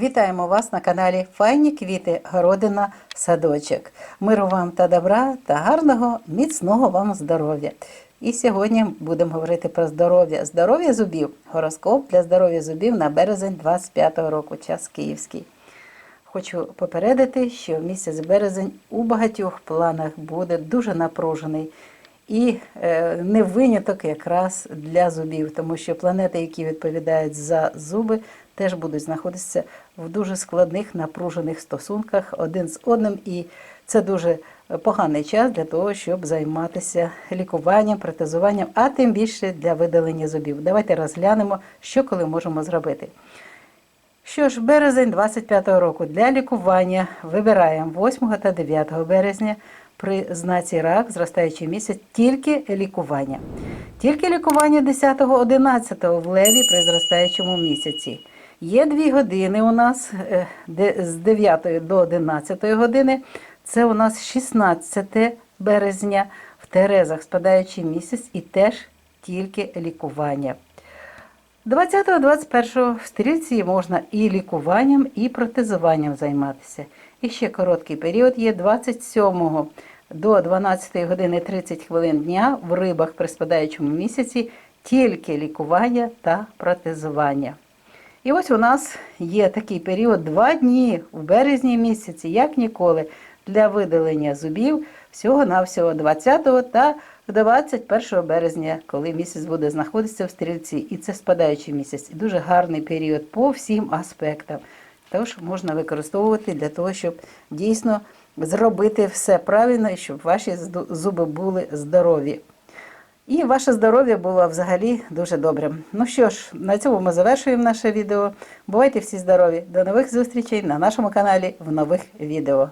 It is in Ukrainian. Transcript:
Вітаємо вас на каналі Файні квіти, городина, садочок. Миру вам та добра та гарного, міцного вам здоров'я. І сьогодні будемо говорити про здоров'я. Здоров'я зубів. Гороскоп для здоров'я зубів на березень 25-го року, час київський. Хочу попередити, що місяць березень у багатьох планах буде дуже напружений. І е, не виняток якраз для зубів, тому що планети, які відповідають за зуби, теж будуть знаходитися в дуже складних напружених стосунках один з одним. І це дуже поганий час для того, щоб займатися лікуванням, протезуванням, а тим більше для видалення зубів. Давайте розглянемо, що коли можемо зробити. Що ж, березень 25-го року для лікування вибираємо 8 та 9 березня при знаці рак, зростаючий місяць, тільки лікування. Тільки лікування 10-11 в леві при зростаючому місяці. Є дві години у нас е, з 9 до 11 години. Це у нас 16 березня в Терезах спадаючий місяць і теж тільки лікування. 20-21 в стрільці можна і лікуванням, і протезуванням займатися. І ще короткий період є 27 до 12 години 30 хвилин дня в рибах при спадаючому місяці тільки лікування та протезування. І ось у нас є такий період два дні в березні місяці, як ніколи, для видалення зубів всього-навсього 20 та 21 березня, коли місяць буде знаходитися в стрільці. І це спадаючий місяць. І дуже гарний період по всім аспектам. Тож можна використовувати для того, щоб дійсно зробити все правильно і щоб ваші зуби були здорові. І ваше здоров'я було взагалі дуже добрим. Ну що ж, на цьому ми завершуємо наше відео. Бувайте всі здорові! До нових зустрічей на нашому каналі в нових відео.